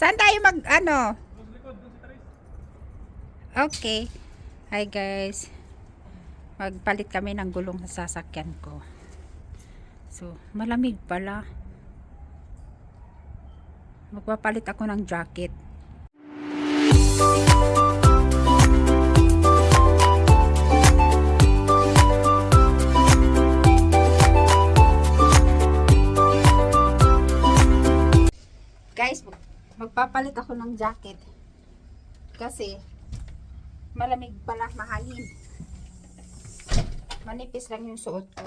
Saan tayo mag, ano? Okay. Hi guys. Magpalit kami ng gulong sa sasakyan ko. So, malamig pala. Magpapalit ako ng jacket. Magpapalit ako ng jacket. Kasi, malamig pala, mahangin. Manipis lang yung suot ko.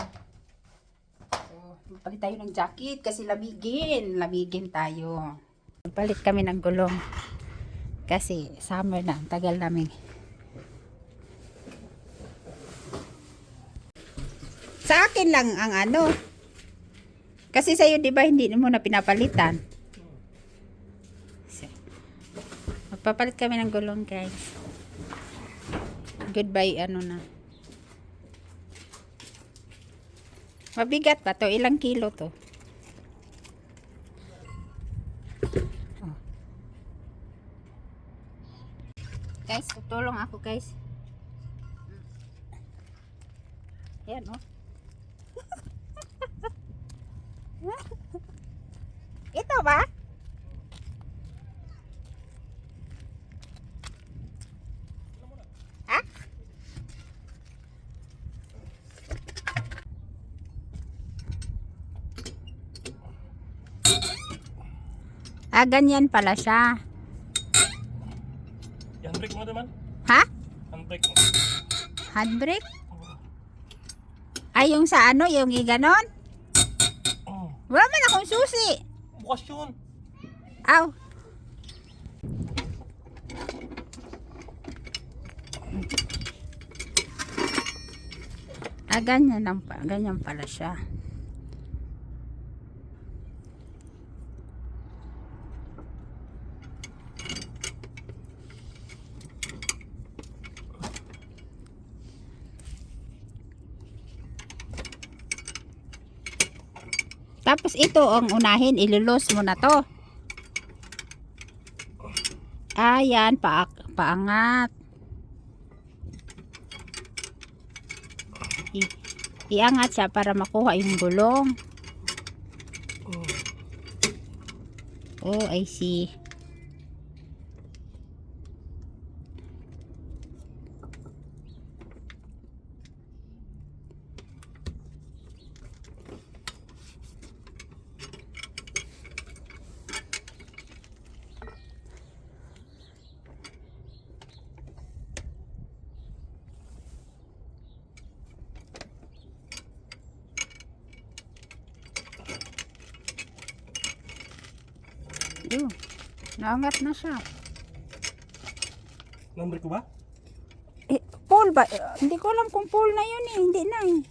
So, magpalit tayo ng jacket kasi lamigin. Lamigin tayo. Magpalit kami ng gulong. Kasi, summer na. Tagal namin. Sa akin lang ang ano. Kasi sa'yo, di ba, hindi mo na pinapalitan. So, Magpapalit kami ng gulong, guys. Goodbye, ano na. Mabigat pa to? Ilang kilo to? Oh. Guys, tutulong ako, guys. Yan, oh. Ito ba? Ha? Ah, ganyan pala siya. Handbrake mo naman. Ha? Handbrake mo. Handbrake? Ay, yung sa ano, yung iganon? Oh, Wala man akong susi. bukas yun. Aw. Ah, ganyan, lang ganyan pala siya. Tapos ito ang unahin, ilulus mo na to. Ayan, pa paangat. I iangat siya para makuha yung gulong. Oh, I see. Yun. Naangat na siya. Handbrake ko ba? Eh, Paul ba? Eh, hindi ko alam kung Paul na yun eh. Hindi na eh.